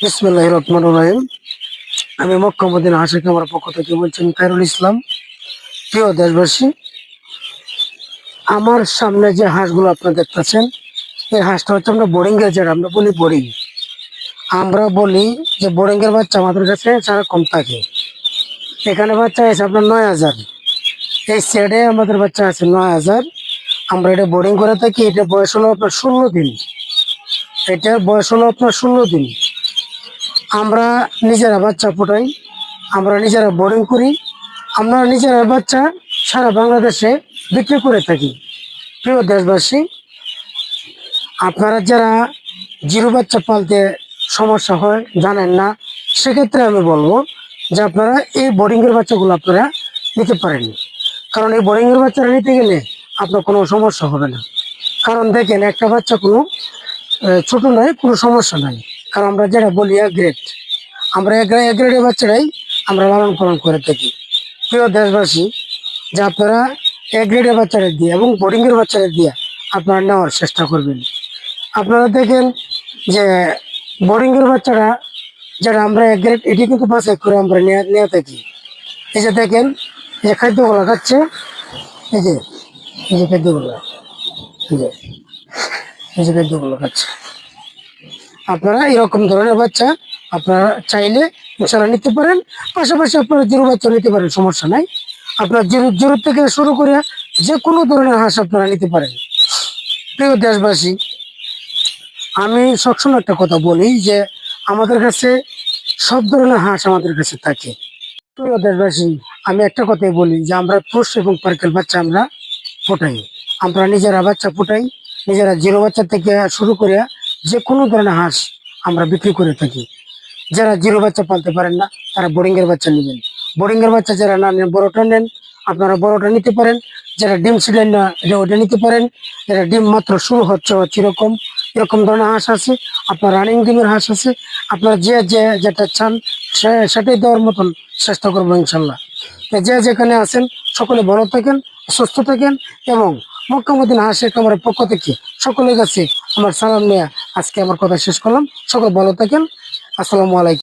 বিসমুল্লাহ রহমান রহিম। আমি মক্কামুদ্দিন হাসিক আমার পক্ষ থেকে বলছেন খায়রুল ইসলাম, প্রিয় দেশবাসী। আমার সামনে যে হাঁসগুলো আপনারা দেখতেছেন, এই হাঁসটা হচ্ছে আমরা বোরিং যেটা আমরা বলি বোরিং। আমরা বলি যে বোরিং এর বাচ্চা আমাদের কাছে সারা কম থাকে। এখানে বাচ্চা আছে আপনার নয় হাজার। এই সেটে আমাদের বাচ্চা আছে নয় হাজার। আমরা এটা বোরিং করে থাকি, এটা বয়স হলো আপনার ষোলো দিন। এটার বয়স হলো আপনার ষোলো দিন। আমরা নিজেরা বাচ্চা ফোটাই, আমরা নিজেরা বোরিং করি, আমরা নিজেরা বাচ্চা সারা বাংলাদেশে বিক্রি করে থাকি। প্রিয় দেশবাসী, আপনারা যারা জিরো বাচ্চা পালতে সমস্যা হয়, জানেন না, সেক্ষেত্রে আমি বলব যে আপনারা এই বোর্ডিংয়ের বাচ্চাগুলো আপনারা নিতে পারেন। কারণ এই বোর্ডিংয়ের বাচ্চারা নিতে গেলে আপনার কোনো সমস্যা হবে না। কারণ দেখেন, একটা বাচ্চা কোনো ছোট নয়, কোনো সমস্যা নাই। কারণ আমরা যেটা বলি গ্রেড আমরা গ্রেডের বাচ্চারাই আমরা লালন পালন করে থাকি। প্রিয় দেশবাসী, যে আপনারা গ্রেডের বাচ্চারা দিয়ে এবং বোর্ডিংয়ের বাচ্চারা দিয়ে আপনারা নেওয়ার চেষ্টা করবেন। আপনারা দেখেন যে বোর্ডিংয়ের বাচ্চারা যারা আমরা গ্রেড এটি কিন্তু বাছাই করে আমরা নিয়ে থাকি। এই যে দেখেন যে খাদ্যগুলো খাচ্ছে। এই যে এই যে খাদ্যগুলো এই যে খাদ্যগুলো খাচ্ছে। আপনারা এরকম ধরনের বাচ্চা আপনারা চাইলে ইনশাল্লাহ নিতে পারেন। পাশাপাশি আপনারা জিরো বাচ্চা নিতে পারেন, সমস্যা নাই। আপনার জিরো জিরো থেকে শুরু করে যে কোনো ধরনের হাঁস আপনারা নিতে পারেন। প্রিয় দেশবাসী, আমি সবসময় একটা কথা বলি যে আমাদের কাছে সব ধরনের হাঁস আমাদের কাছে থাকে। প্রিয় দেশবাসী, আমি একটা কথাই বলি যে আমরা পোষ এবং পার্কেল বাচ্চা আমরা ফোটাই। আমরা নিজেরা বাচ্চা ফোটাই, নিজেরা জিরো বাচ্চা থেকে শুরু করে যে কোনো ধরনের হাঁস আমরা বিক্রি করে থাকি। যারা জিরো বাচ্চা পালতে পারেন না, তারা বোরিং এর বাচ্চা নেবেন। বোরিং এর বাচ্চা যারা না নেন, বড়টা নেন, আপনারা বড়টা নিতে পারেন। যারা ডিম সিলেন না ওটা নিতে পারেন। যারা ডিম মাত্র শুরু হচ্ছে হচ্ছে এরকম এরকম ধরনের হাঁস আছে, আপনার রানিং ডিমের হাঁস আছে, আপনারা যে যে যেটা চান সেটাই দেওয়ার মতন চেষ্টা করব ইনশাল্লাহ। যে যেখানে আছেন, সকলে ভালো থাকেন, সুস্থ থাকেন এবং মক্কামুদ্দিন হাসের কামারের পক্ষ থেকে সকলের কাছে আমার সালাম নিয়ে আজকে আমার কথা শেষ করলাম। সকল ভালো থাকেন। আসসালামু আলাইকুম।